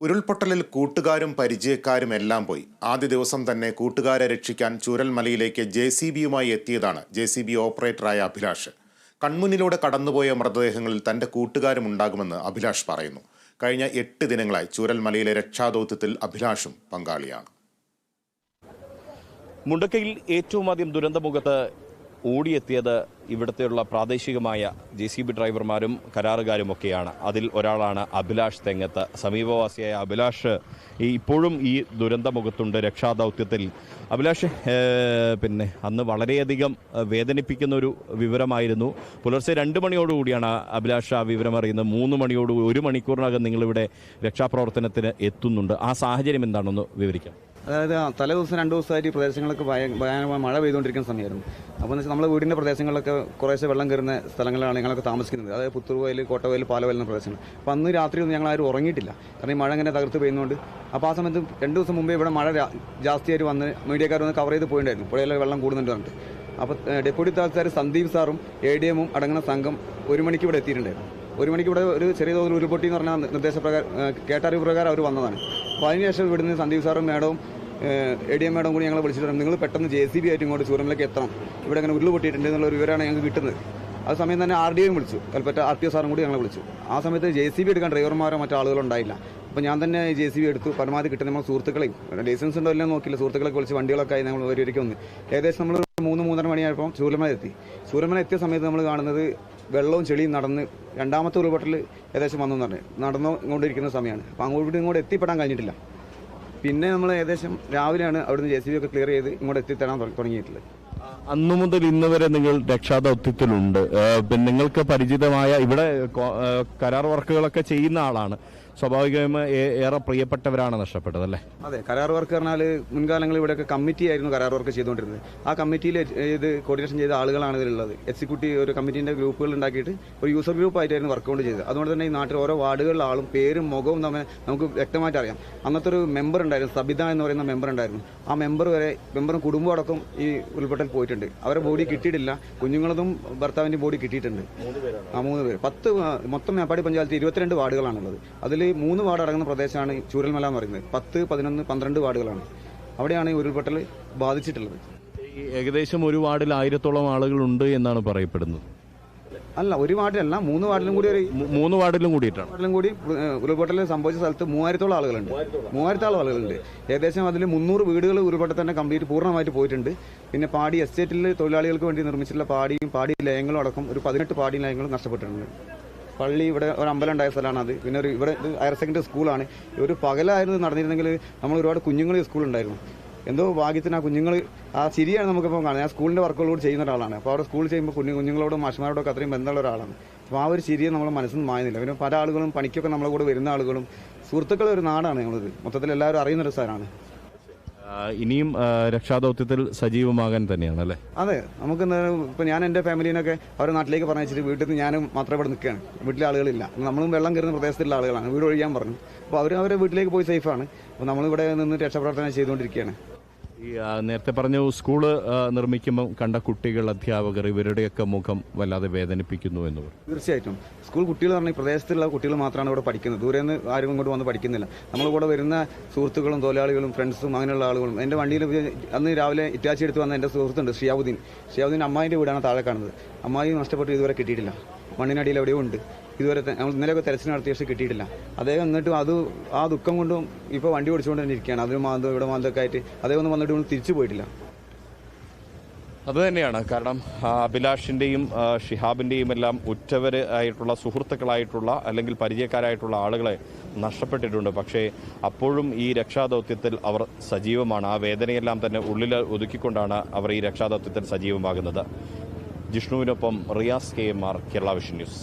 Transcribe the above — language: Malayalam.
ഉരുൾപൊട്ടലിൽ കൂട്ടുകാരും പരിചയക്കാരും എല്ലാം പോയി. ആദ്യ ദിവസം തന്നെ കൂട്ടുകാരെ രക്ഷിക്കാൻ ചൂരൽമലയിലേക്ക് ജെ സി ബിയുമായി എത്തിയതാണ് ജെ സി ബി ഓപ്പറേറ്ററായ അഭിലാഷ്. കൺമുന്നിലൂടെ കടന്നുപോയ മൃതദേഹങ്ങളിൽ തന്റെ കൂട്ടുകാരും ഉണ്ടാകുമെന്ന് അഭിലാഷ് പറയുന്നു. കഴിഞ്ഞ എട്ട് ദിനങ്ങളായി ചൂരൽമലയിലെ രക്ഷാദൗത്യത്തിൽ അഭിലാഷും പങ്കാളിയാണ്. മുണ്ടക്കയിൽ ഏറ്റവും ആദ്യം ദുരന്തമുഖത്ത് ഓടിയെത്തിയത് ഇവിടുത്തെയുള്ള പ്രാദേശികമായ ജെ സി ബി ഡ്രൈവർമാരും കരാറുകാരുമൊക്കെയാണ്. അതിൽ ഒരാളാണ് അഭിലാഷ് തെങ്ങത്ത്. സമീപവാസിയായ അഭിലാഷ് ഇപ്പോഴും ഈ ദുരന്തമുഖത്തുണ്ട് രക്ഷാദൗത്യത്തിൽ. അഭിലാഷ് പിന്നെ അന്ന് വളരെയധികം വേദനിപ്പിക്കുന്ന ഒരു വിവരമായിരുന്നു. പുലർച്ചെ രണ്ട് മണിയോടുകൂടിയാണ് അഭിലാഷ് ആ വിവരം അറിയുന്നത് മൂന്ന് മണിയോട് ഒരു മണിക്കൂറിനകം നിങ്ങളിവിടെ രക്ഷാപ്രവർത്തനത്തിന് എത്തുന്നുണ്ട്. ആ സാഹചര്യം എന്താണെന്ന് വിവരിക്കാം. അതായത് തലേ ദിവസം രണ്ട് ദിവസമായിട്ട് ഈ പ്രദേശങ്ങളൊക്കെ ഭയ- ഭയാനകമായ മഴ പെയ്തുകൊണ്ടിരിക്കുന്ന സമയമായിരുന്നു. അപ്പോൾ എന്ന് വെച്ചാൽ നമ്മുടെ വീടിന്റെ പ്രദേശങ്ങളിലൊക്കെ കുറേശ്ശെ വെള്ളം കയറുന്ന സ്ഥലങ്ങളിലാണ് ഞങ്ങളൊക്കെ താമസിക്കുന്നത്. അതായത് പുത്തൂർവയൽ കോട്ടവയൽ പാലവയൽ എന്ന പ്രദേശങ്ങൾ. അപ്പോൾ അന്ന് രാത്രി ഒന്നും ഞങ്ങൾ ആരും ഉറങ്ങിയിട്ടില്ല. കാരണം ഈ മഴ ഇങ്ങനെ തകർത്ത് പെയ്യുന്നതുകൊണ്ട് അപ്പോൾ ആ സമയത്ത് രണ്ട് ദിവസം മുമ്പേ ഇവിടെ മഴ ജാസ്തിയായിട്ട് വന്ന് മീഡിയക്കാർ വന്ന് കവർ ചെയ്ത് പോയിട്ടുണ്ടായിരുന്നു പുഴയിലെ വെള്ളം കൂടുന്നുണ്ട് പറഞ്ഞിട്ട്. അപ്പോൾ ഡെപ്യൂട്ടി താൽക്കാർ സന്ദീപ് സാറും എ ഡി എമ്മും അടങ്ങുന്ന സംഘം ഒരു മണിക്ക് ഇവിടെ എത്തിയിട്ടുണ്ടായിരുന്നു. ഒരു മണിക്ക് ഇവിടെ ഒരു ചെറിയ തോതിൽ ഉരുൾപൊട്ടി എന്ന് പറഞ്ഞ നിർദ്ദേശപ്രകാരം കേട്ടറിവ് പ്രകാരം അവർ വന്നതാണ്. അപ്പോൾ അതിനുശേഷം ഇവിടുന്ന് സന്ദീപ് സാറും മേഡവും എ ഡി എം മേഡം കൂടി ഞങ്ങളെ വിളിച്ചിട്ട് നിങ്ങൾ പെട്ടെന്ന് ജെ സി ബി ആയിട്ട് ഇങ്ങോട്ട് ചൂരമിലേക്ക് എത്തണം. ഇവിടെ അങ്ങനെ ഉരുൾ പൊട്ടിയിട്ടുണ്ട് എന്നുള്ള ഒരു വിവരമാണ് ഞങ്ങൾക്ക് കിട്ടുന്നത്. ആ സമയം തന്നെ ആർ ഡി എം വിളിച്ചു. കൽപ്പറ്റ ആർ ടി ഒ സാറും കൂടി ഞങ്ങളെ വിളിച്ചു. ആ സമയത്ത് ജെ സി ബി എടുക്കാൻ ഡ്രൈവർമാരോ മറ്റു ആളുകളുണ്ടായില്ല അപ്പോൾ ഞാൻ തന്നെ ജെ സി ബി എടുത്തു. പരമാവധി കിട്ടുന്ന നമ്മൾ സുഹൃത്തുക്കളെയും. ലൈസൻസ് ഉണ്ടോ എല്ലാം നോക്കില്ല സുഹൃത്തുക്കളൊക്കെ വിളിച്ച് വണ്ടികളൊക്കെ ആയി ഞങ്ങൾ ഒരു വന്ന്. ഏകദേശം നമ്മൾ മൂന്ന് മൂന്നര മണിയായപ്പോൾ ചൂരമല എത്തി. ചൂരമല എത്തിയ സമയത്ത് നമ്മൾ കാണുന്നത് വെള്ളവും ചെളിയും നടന്ന് രണ്ടാമത്തെ ഉരുൾപൊട്ടൽ ഏകദേശം വന്നു പറഞ്ഞു. നടന്നു കൊണ്ടിരിക്കുന്ന സമയമാണ്. അപ്പോൾ അങ്ങോട്ട് ഇങ്ങോട്ട് എത്തിപ്പെടാൻ കഴിഞ്ഞിട്ടില്ല. പിന്നെ നമ്മൾ ഏകദേശം രാവിലെയാണ് അവിടുന്ന് ജെ സി ബി ഒക്കെ ക്ലിയർ ചെയ്ത് ഇങ്ങോട്ട് എത്തിത്തരാൻ തുട- തുടങ്ങിയിട്ടുള്ളത്. അന്നു മുതൽ ഇന്ന് വരെ നിങ്ങൾ രക്ഷാദൗത്യത്തിലുണ്ട്. നിങ്ങൾക്ക് പരിചിതമായ ഇവിടെ കരാർ വർക്കുകളൊക്കെ ചെയ്യുന്ന ആളാണ്. സ്വാഭാവികമായും ഏറെ പ്രിയപ്പെട്ടവരാണ് നഷ്ടപ്പെട്ടത് അല്ലേ? അതെ കരാർ വർക്ക് പറഞ്ഞാൽ മുൻകാലങ്ങളിൽ ഇവിടെയൊക്കെ കമ്മിറ്റി ആയിരുന്നു കരാർ വർക്ക് ചെയ്തുകൊണ്ടിരുന്നത്. ആ കമ്മിറ്റിയിൽ ഇത് കോർഡിനേഷൻ ചെയ്ത ആളുകളാണ് ഇതിലുള്ളത്. എക്സിക്യൂട്ടീവ് ഒരു കമ്മിറ്റീന്റെ ഗ്രൂപ്പുകൾ ഉണ്ടാക്കിയിട്ട് ഒരു യൂസർ ഗ്രൂപ്പ് ആയിട്ടായിരുന്നു വർക്ക് കൊണ്ട് ചെയ്തത്. അതുകൊണ്ട് തന്നെ ഈ നാട്ടിൽ ഓരോ വാർഡുകളിലെ ആളും പേരും മുഖവും തമ്മിൽ നമുക്ക് വ്യക്തമായിട്ട് അറിയാം. അന്നത്തെ ഒരു മെമ്പർ ഉണ്ടായിരുന്നു സബിത എന്ന് പറയുന്ന മെമ്പർ ഉണ്ടായിരുന്നു. ആ മെമ്പർ വരെ മെമ്പറും കുടുംബം അടക്കം ഈ ഉൾപ്പെട്ടൽ പോയിട്ടുണ്ട്. അവരെ ബോഡി കിട്ടിയിട്ടില്ല. കുഞ്ഞുങ്ങളതും ഭർത്താവിന്റെ ബോഡി കിട്ടിയിട്ടുണ്ട്. ആ മൂന്ന് പേര്. പത്ത് മൊത്തം മേപ്പാടി പഞ്ചായത്തിൽ ഇരുപത്തിരണ്ട് വാർഡുകളാണുള്ളത്. അതിൽ മൂന്ന് വാർഡ് അടങ്ങുന്ന പ്രദേശമാണ് ചൂരൽമല എന്ന് പറയുന്നത്. പത്ത് പതിനൊന്ന് പന്ത്രണ്ട് വാർഡുകളാണ്. അവിടെയാണ് ഈ ഉരുൾപൊട്ടൽ ബാധിച്ചിട്ടുള്ളത്. ഏകദേശം ഒരു വാർഡിൽ ആയിരത്തോളം ആളുകളുണ്ട് എന്നാണ് പറയപ്പെടുന്നത്. അല്ല ഒരു വാർഡിലല്ല മൂന്ന് വാർഡിലും കൂടി ഒരു മൂന്ന് വാർഡിലും കൂടിയിട്ടാണ്. വാർഡിലും കൂടി ഉരുൾപൊട്ടൽ സംഭവിച്ച സ്ഥലത്ത് മൂവായിരത്തോളം ആളുകളുണ്ട്. മൂവായിരത്തോളം ആളുകളുണ്ട്. ഏകദേശം അതിൽ മുന്നൂറ് വീടുകൾ ഉരുൾപൊട്ടൽ തന്നെ കംപ്ലീറ്റ് പൂർണമായിട്ട് പോയിട്ടുണ്ട്. പിന്നെ പാടി എസ്റ്റേറ്റിൽ തൊഴിലാളികൾക്ക് വേണ്ടി നിർമ്മിച്ചിട്ടുള്ള പാടിയും പാടി ലയങ്ങളും അടക്കം ഒരു പതിനെട്ട് പാടി ലയങ്ങളും നഷ്ടപ്പെട്ടിട്ടുണ്ട്. പള്ളി ഇവിടെ ഒരു അമ്പലം ഉണ്ടായ സ്ഥലമാണ് അത്. പിന്നെ ഒരു ഇവിടെ ഹയർ സെക്കൻഡറി സ്കൂളാണ് ഒരു പകലായിരുന്നു നടന്നിരുന്നെങ്കിൽ നമ്മൾ ഒരുപാട് കുഞ്ഞുങ്ങൾ ഈ സ്കൂളുണ്ടായിരുന്നു എന്തോ ഭാഗ്യത്തിന് ആ കുഞ്ഞുങ്ങൾ ആ ശരിയാണ് നമുക്കിപ്പോൾ കാണുന്നത്. ഞാൻ സ്കൂളിന്റെ വർക്കുകളോട് ചെയ്യുന്ന ഒരാളാണ്. അപ്പോൾ അവിടെ സ്കൂളിൽ ചെയ്യുമ്പോൾ കുഞ്ഞു കുഞ്ഞുങ്ങളോടും മാഷുമാരോടൊക്കെ അത്രയും ബന്ധമുള്ള ഒരാളാണ്. അപ്പോൾ ആ ഒരു ശരിയെ നമ്മൾ മനസ്സിൽ മായുന്നില്ല. പിന്നെ പല ആളുകളും പണിക്കൊക്കെ നമ്മളെ കൂടെ വരുന്ന ആളുകളും സുഹൃത്തുക്കളെ ഒരു നാടാണ് ഞങ്ങളിത്. മൊത്തത്തിൽ എല്ലാവരും അറിയുന്നൊരു സ്ഥലമാണ് ഇനിയും രക്ഷാദൗത്യത്തിൽ സജീവമാകാൻ തന്നെയാണ് അല്ലേ? അതെ നമുക്ക് ഇപ്പൊ ഞാൻ എന്റെ ഫാമിലിനൊക്കെ അവരുടെ നാട്ടിലേക്ക് പറഞ്ഞിട്ട് വീട്ടിൽ നിന്ന് ഞാനും മാത്രമേ ഇവിടെ നിൽക്കുകയാണ്. വീട്ടിലെ ആളുകളില്ല. നമ്മളും വെള്ളം കയറുന്ന പ്രദേശത്തുള്ള ആളുകളാണ്. വീട് ഒഴിയാൻ പറഞ്ഞു. അപ്പോൾ അവർ അവരുടെ വീട്ടിലേക്ക് പോയി സേഫാണ് അപ്പോൾ നമ്മളിവിടെ നിന്ന് രക്ഷാപ്രവർത്തനം ചെയ്തുകൊണ്ടിരിക്കുകയാണ്. ഈ നേരത്തെ പറഞ്ഞു സ്കൂൾ നിർമ്മിക്കുമ്പോൾ കണ്ട കുട്ടികൾ അധ്യാപകർ ഇവരുടെയൊക്കെ മുഖം വല്ലാതെ വേദനിപ്പിക്കുന്നു എന്ന് പറഞ്ഞു. തീർച്ചയായിട്ടും. സ്കൂൾ കുട്ടികൾ പറഞ്ഞാൽ ഈ പ്രദേശത്തുള്ള കുട്ടികൾ മാത്രമാണ് ഇവിടെ പഠിക്കുന്നത്. ദൂരെ നിന്ന് ആരും ഇങ്ങോട്ട് വന്ന് പഠിക്കുന്നില്ല. നമ്മൾ കൂടെ വരുന്ന സുഹൃത്തുക്കളും തൊഴിലാളികളും ഫ്രണ്ട്സും അങ്ങനെയുള്ള ആളുകളും എന്റെ വണ്ടിയിൽ അന്ന് രാവിലെ ഇറ്റാച്ചി എടുത്ത് വന്ന എന്റെ സുഹൃത്തുണ്ട് ഷിയാവുദ്ദീൻ. ഷിയാവുദ്ദീൻ അമ്മായിന്റെ വീടാണ് താഴെ കാണുന്നത്. അമ്മായി നഷ്ടപ്പെട്ട് ഇതുവരെ കിട്ടിയിട്ടില്ല. മണ്ണിനടിയിൽ എവിടെയോ ഉണ്ട്. ഇതുവരെ നമ്മൾ ഇന്നലെയൊക്കെ തെരച്ചിൽ നടത്തിയ പക്ഷേ കിട്ടിയിട്ടില്ല. അദ്ദേഹം എന്നിട്ട് അത് ആ ദുഃഖം കൊണ്ടും ഇപ്പോൾ വണ്ടി ഓടിച്ചുകൊണ്ട് തന്നെ ഇരിക്കുകയാണ് അതിന് മാന്തം ഇവിടെ മാന്തൊക്കെ ആയിട്ട് അദ്ദേഹം ഒന്നും വന്നിട്ട് ഒന്നും തിരിച്ചു പോയിട്ടില്ല. അത് തന്നെയാണ് കാരണം അഭിലാഷിന്റെയും ഷിഹാബിന്റെയും എല്ലാം ഉറ്റവർ ആയിട്ടുള്ള സുഹൃത്തുക്കളായിട്ടുള്ള അല്ലെങ്കിൽ പരിചയക്കാരായിട്ടുള്ള ആളുകളെ നഷ്ടപ്പെട്ടിട്ടുണ്ട്. പക്ഷേ അപ്പോഴും ഈ രക്ഷാദൗത്യത്തിൽ അവർ സജീവമാണ്. ആ വേദനയെല്ലാം തന്നെ ഉള്ളിൽ ഒതുക്കിക്കൊണ്ടാണ് അവർ ഈ രക്ഷാദൗത്യത്തിൽ സജീവമാകുന്നത്. ജിഷ്ണുവിനൊപ്പം Riyas K M R Kerala vision news.